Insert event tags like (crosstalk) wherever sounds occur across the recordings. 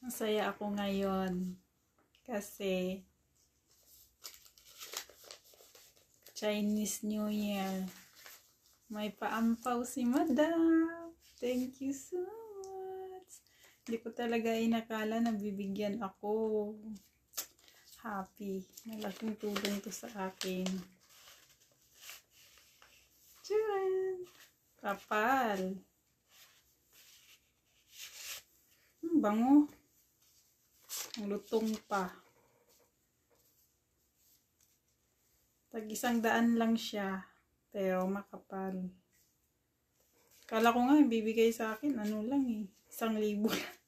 Masaya ako ngayon. Kasi Chinese New Year. May paampaw si Madam. Thank you so much. Hindi ko talaga inakala na bibigyan ako. Happy. Malaking tulong to sa akin. Tcharan! Kapal. Hmm, bango. Lutong pa. Tag isang daan lang siya. Pero makapal. Kala ko nga, bibigay sa akin, ano lang eh. Isang libo lang. (laughs)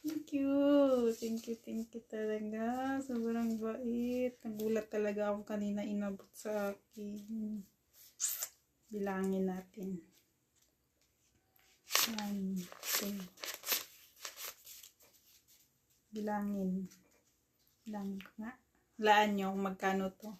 Thank you. Thank you, thank you talaga. Sobrang bait. Nagulat talaga ako kanina inabot sa akin. Bilangin natin. One, two. Bilangin. Bilangin ko nga. Laan nyo kung magkano to.